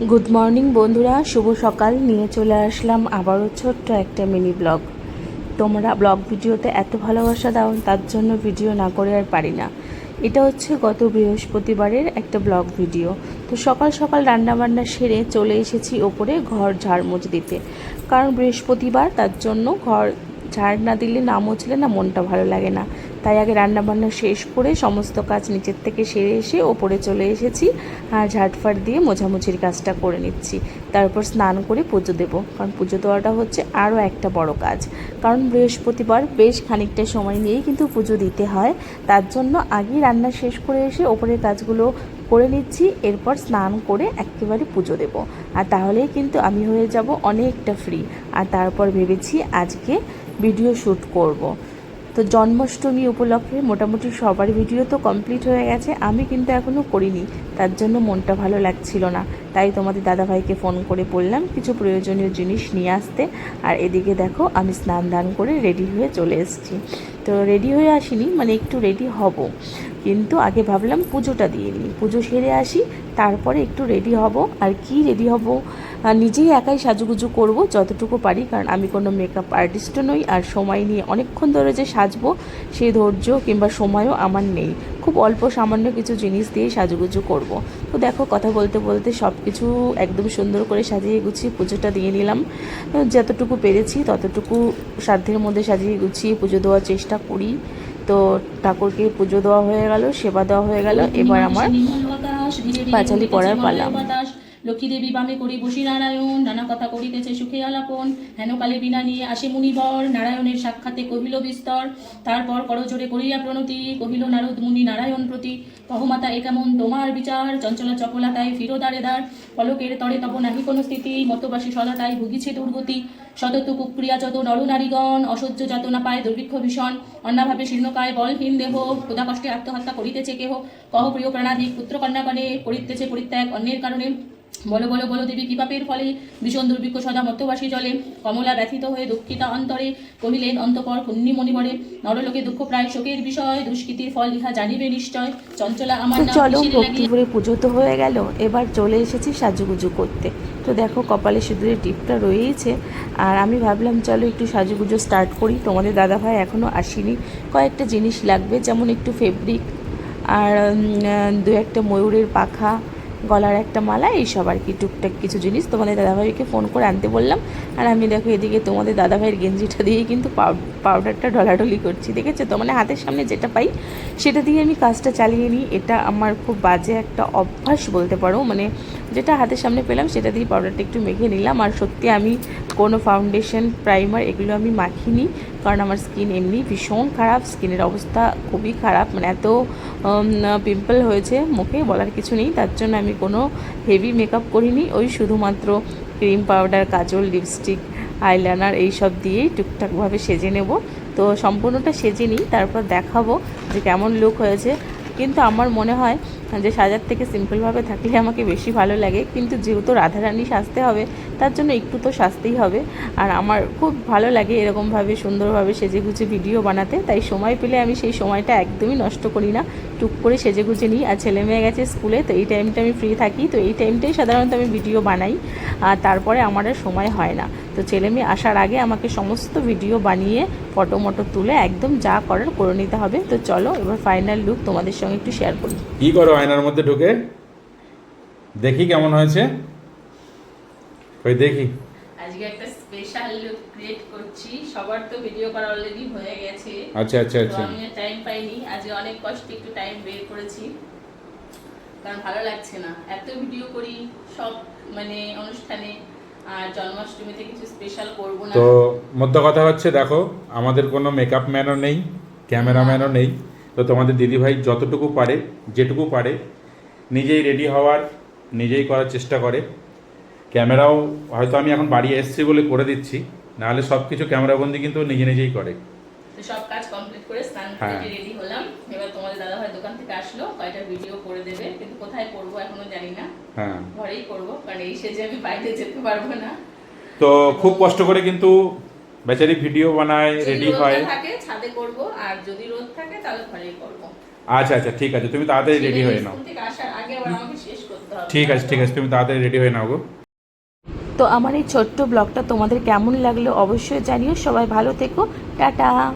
Good morning বন্ধুরা। শুভ সকাল। নিয়ে চলে আসলাম আবারও ছোট্ট একটা মিনি ব্লগ তোমরা ব্লগ ভিডিওতে এত ভালোবাসা দাও, তার জন্য ভিডিও না করে আর পারি না। এটা হচ্ছে গত বৃহস্পতিবারের একটা ব্লগ ভিডিও তো সকাল সকাল রান্নাবান্না সেরে চলে এসেছি ওপরে ঘর ঝাড় মুছে দিতে। কারণ বৃহস্পতিবার, তার জন্য ঘর ঝাড় না দিলে না মুছলে না মনটা ভালো লাগে না। তাই আগে রান্নাবান্না শেষ করে সমস্ত কাজ নিচের থেকে সেরে এসে ওপরে চলে এসেছি। আর ঝাড়ফাড় দিয়ে মোছামুছির কাজটা করে নিচ্ছি। তারপর স্নান করে পুজো দেবো। কারণ পুজো দেওয়াটা হচ্ছে আরও একটা বড় কাজ। কারণ বৃহস্পতিবার বেশ খানিকটা সময় নিয়েই কিন্তু পুজো দিতে হয়। তার জন্য আগেই রান্না শেষ করে এসে ওপরের কাজগুলো করে নিচ্ছি। এরপর স্নান করে একেবারে পুজো দেব। আর তাহলেই কিন্তু আমি হয়ে যাব অনেকটা ফ্রি আর তারপর ভেবেছি আজকে ভিডিও শ্যুট করব। তো জন্মাষ্টমী উপলক্ষে মোটামুটি সবার ভিডিও তো কমপ্লিট হয়ে গেছে। আমি কিন্তু এখনও করিনি। তার জন্য মনটা ভালো লাগছিল না। তাই তোমাদের দাদাভাইকে ফোন করে বললাম, কিছু প্রয়োজনীয় জিনিস নিয়ে আসতে। আর এদিকে দেখো, আমি স্নান দান করে রেডি হয়ে চলে এসেছি। তো রেডি হয়ে আসিনি মানে একটু রেডি হব। কিন্তু আগে ভাবলাম পুজোটা দিয়ে নিই পুজো সেরে আসি, তারপরে একটু রেডি হব। আর কি রেডি হব? নিজেই একাই সাজুগুজু করব যতটুকু পারি কারণ আমি কোনো মেকআপ আর্টিস্টও নই আর সময় নিয়ে অনেকক্ষণ ধরে যে সাজবো সেই ধৈর্য কিংবা সময়ও আমার নেই। খুব অল্প সামান্য কিছু জিনিস দিয়ে সাজুগুজু করব। তো দেখো কথা বলতে বলতে সব কিছু একদম সুন্দর করে সাজিয়ে গুছিয়ে পুজোটা দিয়ে নিলাম। যতটুকু পেরেছি ততটুকু সাধ্যের মধ্যে সাজিয়ে গুছিয়ে পুজো দেওয়ার চেষ্টা করি। তো ঠাকুরকে পুজো দেওয়া হয়ে গেল সেবা দেওয়া হয়ে গেল। এবার আমার পাঁচালি পড়ার পালা। লক্ষ্মী দেবী বামে করি বসি নারায়ণ নানা কথা করিতেছে সুখে আলাপন। হেন কালে বিনা নিয়ে আসে মুনিবর, নারায়ণের সাক্ষাতে কহিল বিস্তর। তারপর করজোরে করিয়া প্রণতি, কহিল, নারদ মুনি নারায়ণ প্রতি কহমাতা এ কেমন তোমার বিচার? চঞ্চলা চপলাতায় ফিরোদারে দ্বার পলকের তরে তব নাহি কোনো স্থিতি, মতবাসী সদাতায় ভুগিছে দুর্গতি। শততু কুক্রিয়া যত নরনারীগণ অসহ্য যাতনা পায় দুর্ভিক্ষ ভীষণ। অন্নাভাবে শীর্ণকায় বলহীন দেহ ক্ষুদা কষ্টে আত্মহত্যা করিতেছে কেহ। কহ প্রিয় প্রাণাধিক পুত্র কন্যাগণে, করিতেছে পরিত্যাগ অন্যের কারণে। বলো বলো বলো দেবী কি পাপের ফলে ভীষণ দুর্ভিক্ষ সদা মত্যবাসী চলে। কমলা ব্যথিত হয়ে দুঃখিতা অন্তরে কহিলেন অন্তপর কুন্নি মণিবরে নরলোকে দুঃখ প্রায় শোকের বিষয় দুষ্কৃতির ফল ইহা জানিবে নিশ্চয়। চঞ্চলা আমার চলো কিসের ভক্তি করে পুজো তো হয়ে গেল এবার চলে এসেছি সাজুগুজু করতে। তো দেখো কপালে সিঁদুরের টিপটা রয়েছে আর আমি ভাবলাম চলো একটু সাজুগুজু স্টার্ট করি। তোমাদের দাদাভাই এখনও আসেনি। কয়েকটা জিনিস লাগবে যেমন একটু ফেব্রিক আর দু একটা ময়ূরের পাখা গলার একটা মালা এইসব আর কি, টুকটাক কিছু জিনিস। তোমাদের দাদাভাইকে ফোন করে আনতে বললাম। আর আমি দেখো এদিকে তোমাদের দাদাভাইয়ের গেঞ্জিটা দিয়ে কিন্তু পাউ- পাউডারটা ঢলাঢলি করছি। দেখেছ তো? মানে হাতের সামনে যেটা পাই, সেটা দিয়ে আমি কাজটা চালিয়ে নিই। এটা আমার খুব বাজে একটা অভ্যাস বলতে পারো। মানে যেটা হাতের সামনে পেলাম, সেটা দিয়ে পাউডারটা একটু মেখে নিলাম। আর সত্যি আমি কোনো ফাউন্ডেশন প্রাইমার এগুলো আমি মাখিনি, কারণ আমার স্কিন এমনি ভীষণ খারাপ স্কিনের অবস্থা খুবই খারাপ মানে এত পিম্পল হয়েছে মুখে, বলার কিছু নেই, তার জন্য আমি কোনো হেভি মেকআপ করিনি, ওই শুধুমাত্র cream powder kajal lipstick eyeliner এইসব দিয়েই টুকটাকভাবে সেজে নেব। তো সম্পূর্ণটা সেজে নিই, তারপর দেখাবো যে কেমন লুক হয়েছে। কিন্তু আমার মনে হয় যে সাজার থেকে সিম্পলভাবে থাকলে আমাকে বেশি ভালো লাগে। কিন্তু যেহেতু রাধারানী সাজতে হবে, তার জন্য একটু তো সাজতেই হবে। আর আমার খুব ভালো লাগে এরকমভাবে সুন্দরভাবে সেজে গুজে ভিডিও বানাতে, তাই সময় পেলে আমি সেই সময়টা একদমই নষ্ট করি না। টুক করে সেজে গুজে নিই। আর ছেলে মেয়ে গেছে স্কুলে, তো এই টাইমটা আমি ফ্রি থাকি। তো এই টাইমটাই সাধারণত আমি ভিডিও বানাই। আর তারপরে আমার আর সময় হয় না। তো ছেলে মেয়ে আসার আগে আমাকে সমস্ত ভিডিও বানিয়ে ফটো মটো তুলে একদম যা করার করে নিতে হবে। তো চলো এবার ফাইনাল লুক তোমাদের সঙ্গে একটু শেয়ার করি। কি করো আয়নার মধ্যে ঢুকে? দেখি কেমন হয়েছে। ওই দেখি। আজকে একটা স্পেশাল লুক ক্রিয়েট করছি। সবার তো ভিডিও করা অলরেডি হয়ে গেছে। আচ্ছা আচ্ছা আচ্ছা। আমি টাইম পাইনি। আজকে অনেক কষ্টে একটু টাইম বের করেছি। কারণ ভালো লাগছে না। এত ভিডিও করি সব মানে অনুষ্ঠানে তো মধ্য কথা হচ্ছে, দেখো, আমাদের কোনো মেকআপ ম্যানও নেই ক্যামেরাম্যানও নেই। তো তোমাদের দিদিভাই যতটুকু পারে, যেটুকু পারে, নিজেই রেডি হওয়ার, নিজেই করার চেষ্টা করে। ক্যামেরাও হয়তো আমি এখন বাড়ি এসছি বলে করে দিচ্ছি, নাহলে সব কিছু ক্যামেরাবন্দি কিন্তু নিজে নিজেই করে তো সব কাজ কমপ্লিট করে স্নান হ্যাঁ। করে রেডি হলাম। এবার তোমাদের দাদা ভাই দোকান থেকে আসলো কয়টা ভিডিও করে দেবে কিন্তু কোথায় করব এখনও জানি না। হ্যাঁ। ঘরেই করব কারণ এই সেজে আমি বাইরে যেতে পারব না। তো খুব কষ্ট করে কিন্তু বেচারি ভিডিও বানায় রেডি হয়। থাকে ছাদে করব আর যদি রোদ থাকে তাহলে ঘরেই করব। আচ্ছা আচ্ছা ঠিক আছে তুমি তাড়াতাড়ি রেডি হয়ে নাও। ঠিক আছে ঠিক আছে তুমি তাড়াতাড়ি রেডি হয়ে নাও গো। তো আমার এই ছোট্ট ব্লগটা তোমাদের কেমন লাগল অবশ্যই জানিও। সবাই ভালো থেকো। টাটা।